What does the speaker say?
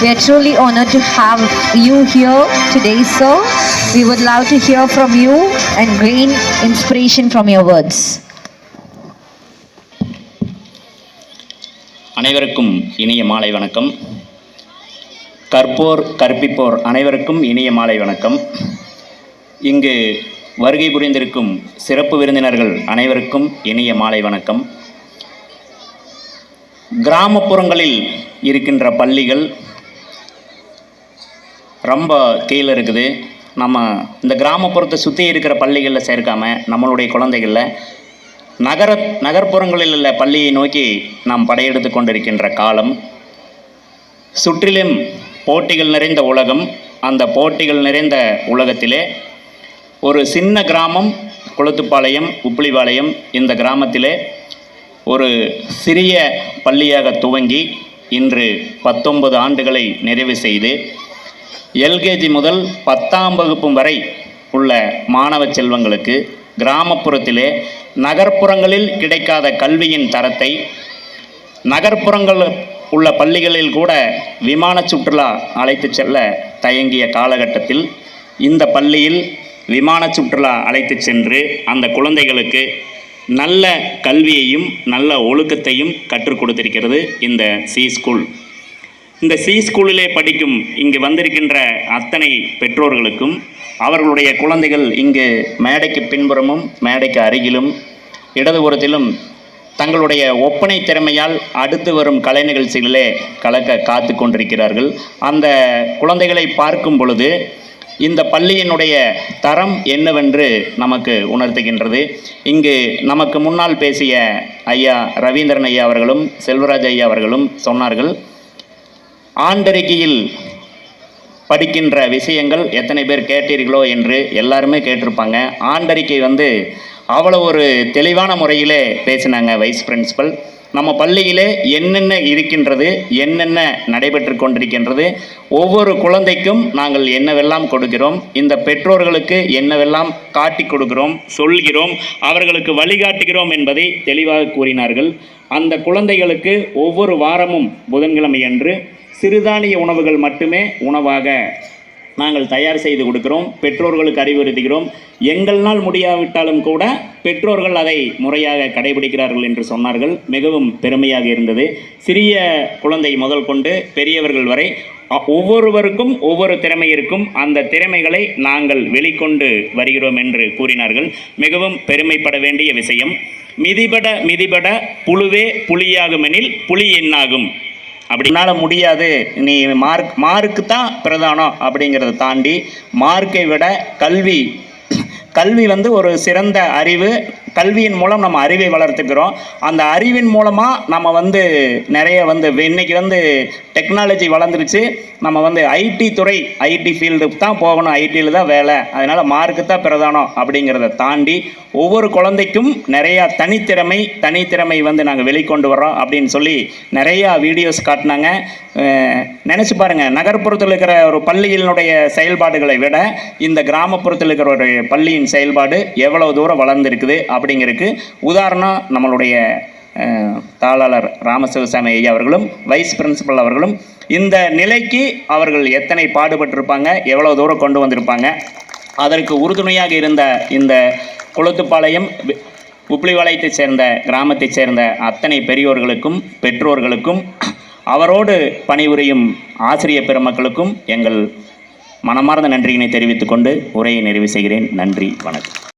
We are truly honored to have you here today, sir. We would love to hear from you and gain inspiration from your words. அனைவருக்கும் இனிய மாலை வணக்கம் கற்போர் கற்பிப்போர் அனைவருக்கும் இனிய மாலை வணக்கம் இங்கு வருகை புரிந்திருக்கும் சிறப்பு விருந்தினர்கள் அனைவருக்கும் இனிய மாலை வணக்கம் கிராமப்புறங்களில் இருக்கின்ற பள்ளிகள் ரொம்ப கீழே இருக்குது. நம்ம இந்த கிராமப்புறத்தை சுற்றி இருக்கிற பள்ளிகளில் சேர்க்காமல் நம்மளுடைய குழந்தைகளில் நகர நகர்ப்புறங்களில் உள்ள பள்ளியை நோக்கி நாம் படையெடுத்து கொண்டிருக்கின்ற காலம். சுற்றிலும் போட்டிகள் நிறைந்த உலகம். அந்த போட்டிகள் நிறைந்த உலகத்திலே ஒரு சின்ன கிராமம் குளத்துப்பாளையம் உப்பிலிபாளையம் இந்த கிராமத்திலே ஒரு சிறிய பள்ளியாக துவங்கி இன்று பத்தொன்பது ஆண்டுகளை நிறைவு செய்து எல்கேஜி முதல் பத்தாம் வகுப்பு வரை உள்ள மாணவ செல்வங்களுக்கு கிராமப்புறத்திலே நகர்ப்புறங்களில் கிடைக்காத கல்வியின் தரத்தை நகர்ப்புறங்கள் உள்ள பள்ளிகளில் கூட விமான சுற்றுலா அழைத்து செல்ல தயங்கிய காலகட்டத்தில் இந்த பள்ளியில் விமான சுற்றுலா அழைத்து சென்று அந்த குழந்தைகளுக்கு நல்ல கல்வியையும் நல்ல ஒழுக்கத்தையும் கற்றுக் கொடுத்திருக்கிறது இந்த சி ஸ்கூல் இந்த சி ஸ்கூலிலே படிக்கும் இங்கு வந்திருக்கின்ற அத்தனை பெற்றோர்களுக்கும் அவர்களுடைய குழந்தைகள் இங்கு மேடைக்கு பின்புறமும் மேடைக்கு அருகிலும் இடதுபுறத்திலும் தங்களுடைய ஒப்பனை திறமையால் அடுத்து வரும் கலை நிகழ்ச்சிகளிலே கலக்க காத்து கொண்டிருக்கிறார்கள். அந்த குழந்தைகளை பார்க்கும் பொழுது இந்த பள்ளியினுடைய தரம் என்னவென்று நமக்கு உணர்த்துகின்றது. இங்கு நமக்கு முன்னால் பேசிய ஐயா ரவீந்திரன் ஐயா அவர்களும் செல்வராஜ் ஐயா அவர்களும் சொன்னார்கள். ஆண்டறிக்கையில் படிக்கின்ற விஷயங்கள் எத்தனை பேர் கேட்டீர்களோ என்று எல்லாருமே கேட்டிருப்பாங்க. ஆண்டறிக்கை வந்து அவ்வளோ ஒரு தெளிவான முறையிலே பேசினாங்க வைஸ் பிரின்சிபல். நம்ம பள்ளியிலே என்னென்ன இருக்கின்றது என்னென்ன நடைபெற்று கொண்டிருக்கின்றது ஒவ்வொரு குழந்தைக்கும் நாங்கள் என்னவெல்லாம் கொடுக்கிறோம் இந்த பெற்றோர்களுக்கு என்னவெல்லாம் காட்டி கொடுக்கிறோம் சொல்கிறோம் அவர்களுக்கு வழிகாட்டுகிறோம் என்பதை தெளிவாக கூறினார்கள். அந்த குழந்தைகளுக்கு ஒவ்வொரு வாரமும் புதன்கிழமை அன்று சிறுதானிய உணவுகள் மட்டுமே உணவாக நாங்கள் தயார் செய்து கொடுக்கிறோம். பெற்றோர்களுக்கு அறிவுறுத்துகிறோம். எங்கள்னால் முடியாவிட்டாலும் கூட பெற்றோர்கள் அதை முறையாக கடைபிடிக்கிறார்கள் என்று சொன்னார்கள். மிகவும் பெருமையாக இருந்தது. சிறிய குழந்தை முதல் கொண்டு பெரியவர்கள் வரை ஒவ்வொருவருக்கும் ஒவ்வொரு திறமை இருக்கும். அந்த திறமைகளை நாங்கள் வெளிக்கொண்டு வருகிறோம் என்று கூறினார்கள். மிகவும் பெருமைப்பட வேண்டிய விஷயம். மிதிபட மிதிபட புழுவே புலியாகுமெனில் புலி என்னாகும்? அப்படினால முடியாது. நீ மார்க் மார்க்கு தான் பிரதானம் அப்படிங்கிறத தாண்டி மார்க்கை விட கல்வி கல்வி வந்து ஒரு சிறந்த அறிவு கல்வியின் மூலம் நம்ம அறிவை வளர்த்துக்கிறோம். அந்த அறிவின் மூலமாக நம்ம வந்து நிறைய வந்து இன்னைக்கு வந்து டெக்னாலஜி வளர்ந்துருச்சு. நம்ம வந்து ஐடி துறை ஐடி ஃபீல்டுக்கு தான் போகணும். ஐடியில் தான் வேலை. அதனால் மார்க்கு தான் பிரதானம் அப்படிங்கிறத தாண்டி ஒவ்வொரு குழந்தைக்கும் நிறையா தனித்திறமை தனித்திறமை வந்து நாங்கள் வெளிக்கொண்டு வர்றோம் அப்படின்னு சொல்லி நிறையா வீடியோஸ் காட்டினாங்க. நினச்சி பாருங்கள் நகர்ப்புறத்தில் இருக்கிற ஒரு பள்ளியினுடைய செயல்பாடுகளை விட இந்த கிராமப்புறத்தில் இருக்கிற ஒரு பள்ளியின் செயல்பாடு எவ்வளோ தூரம் வளர்ந்துருக்குது அப்படிங்கிறதுக்கு உதாரணம் நம்மளுடைய தாளாளர் ராமசிவசாமி ஐயா அவர்களும் வைஸ் பிரின்சிபல் அவர்களும் இந்த நிலைக்கு அவர்கள் எத்தனை பாடுபட்டிருப்பாங்க எவ்வளோ தூரம் கொண்டு வந்திருப்பாங்க அதற்கு உறுதுணையாக இருந்த இந்த குளத்துப்பாளையம் உப்ளிவளையத்தைச் சேர்ந்த கிராமத்தைச் சேர்ந்த அத்தனை பெரியோர்களுக்கும் பெற்றோர்களுக்கும் அவரோடு பணிபுரியும் ஆசிரிய பெருமக்களுக்கும் எங்கள் மனமார்ந்த நன்றியினை தெரிவித்துக்கொண்டு உரையை நிறைவு செய்கிறேன். நன்றி வணக்கம்.